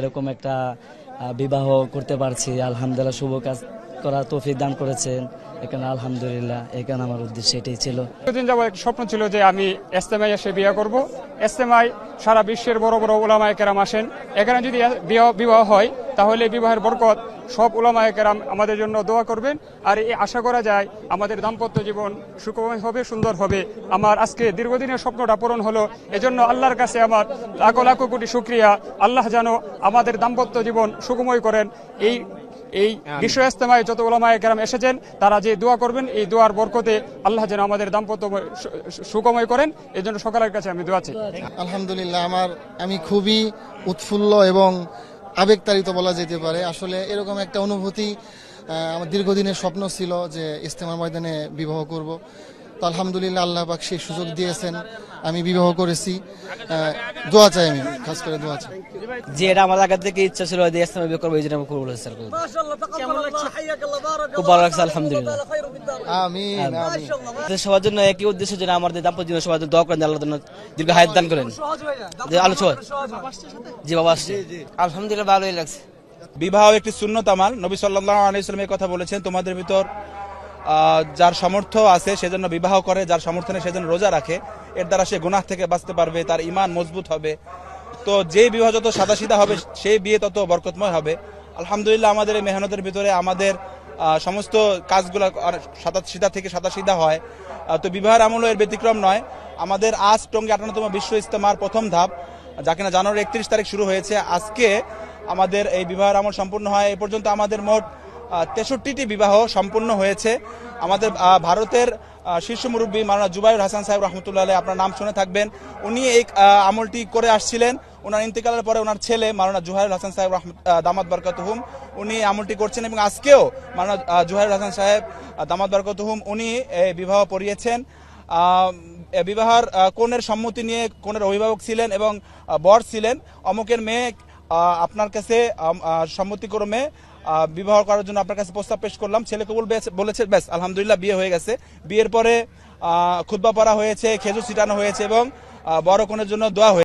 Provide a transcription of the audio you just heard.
এরকম একটা বিবাহ করতে পারছি। আলহামদুলিল্লাহ, শুভ কাজ করা তৌফিক দান করেছেন। এখানে আলহামদুলিল্লাহ, এখানে আমার উদ্দেশ্য এটাই ছিল। যাব একটা স্বপ্ন ছিল যে আমি এস্তেমাই এসে বিয়ে করব। এস্তেমাই সারা বিশ্বের বড় বড় ওলামায় কেরাম আসেন। এখানে যদি বিবাহ- হয়, তাহলে বিবাহের বরকত সব ওলামায় কেরাম আমাদের জন্য দোয়া করবেন। আর এই আশা করা যায়, আমাদের দাম্পত্য জীবন সুখময় হবে, সুন্দর হবে। আমার আজকে দীর্ঘদিনের স্বপ্নটা পূরণ হলো, এজন্য আল্লাহর কাছে আমার লাখো লাখো কোটি শুক্রিয়া। আল্লাহ যেন আমাদের দাম্পত্য জীবন সুখময় করেন। এই এই বিশ্ব ইস্তেমায় যত ওলামায় কেরাম এসেছেন তারা যে দোয়া করবেন এই দোয়ার বরকতে আল্লাহ যেন আমাদের দাম্পত্য সু- সুখময় করেন। এই জন্য সকলের কাছে আমি দোয়া চাই। আলহামদুলিল্লাহ আমার আমি খুবই উৎফুল্ল এবং আবেগতাড়িত বলা যেতে পারে। আসলে এরকম একটা অনুভূতি আমার দীর্ঘদিনের স্বপ্ন ছিল যে ইস্তেমার ময়দানে বিবাহ করব। তো আলহামদুলিল্লাহ আল্লাহ পাক সেই সুযোগ দিয়েছেন। আমি বিবাহ করেছি। দোয়া চাই আমি খাস করে দোয়া চাই। যে এটা আমার আগে থেকে ইচ্ছা ছিল যে ইসলামে বিয়ে করব এই জন্য আমি কবুল হয়েছে খুব ভালো লাগছে আলহামদুলিল্লাহ। আমিন আমিন। সবার জন্য একই উদ্দেশ্য যেন আমাদের দাম্পত্য জীবন সবার জন্য দোয়া করেন আল্লাহ যেন দীর্ঘ হায়াত দান করেন। যে আলোচনা জি বাবা আসছে। আলহামদুলিল্লাহ ভালোই লাগছে। বিবাহ একটি সুন্নত আমাল। নবী সাল্লাহ আলাইসলাম এই কথা বলেছেন তোমাদের ভিতর যার সামর্থ্য আছে সেজন্য বিবাহ করে, যার সামর্থ্য সেজন্য রোজা রাখে। এর দ্বারা সে গুনাহ থেকে বাঁচতে পারবে, তার ইমান মজবুত হবে। তো যে বিবাহ যত সাদাসিধা হবে, সেই বিয়ে তত বরকতময় হবে। আলহামদুলিল্লাহ, আমাদের এই মেহনতের ভিতরে আমাদের সমস্ত কাজগুলো সাদা থেকে সাদা হয়। তো বিবাহের আমলও এর ব্যতিক্রম নয়। আমাদের আজ টঙ্গী আটান্নতম বিশ্ব ইস্তেমার প্রথম ধাপ, যা কিনা জানুয়ারি একত্রিশ তারিখ শুরু হয়েছে। আজকে আমাদের এই বিবাহের আমল সম্পূর্ণ হয়। এ পর্যন্ত আমাদের মোট তেষট্টিটি বিবাহ সম্পূর্ণ হয়েছে। আমাদের ভারতের শীর্ষ মুরব্বী মাওলানা জুবাইর হাসান সাহেব রহমতুল্লাহ আপনার নাম শুনে থাকবেন। উনি এই আমলটি করে আসছিলেন। ওনার ইন্তেকালের পরে ওনার ছেলে মারানা জুহাইর হাসান সাহেব দামাত বরকাতুহুম উনি আমলটি করছেন এবং আজকেও আহ, জুহাইর হাসান সাহেব দামাত বরকাতুহুম উনি এই বিবাহ পড়িয়েছেন। বিবাহের কনের সম্মতি নিয়ে কনের অভিভাবক ছিলেন এবং বর ছিলেন। অমুকের মেয়ে আপনার কাছে সম্মতিক্রমে বিবাহ করার জন্য আপনার কাছে প্রস্তাব পেশ করলাম। ছেলেকে কবুল বলেছে ব্যাস আলহামদুলিল্লাহ, বিয়ে হয়ে গেছে। বিয়ের পরে খুদ্া পড়া হয়েছে, খেজুর ছিটানো হয়েছে এবং বড় কনের জন্য দোয়া হয়েছে।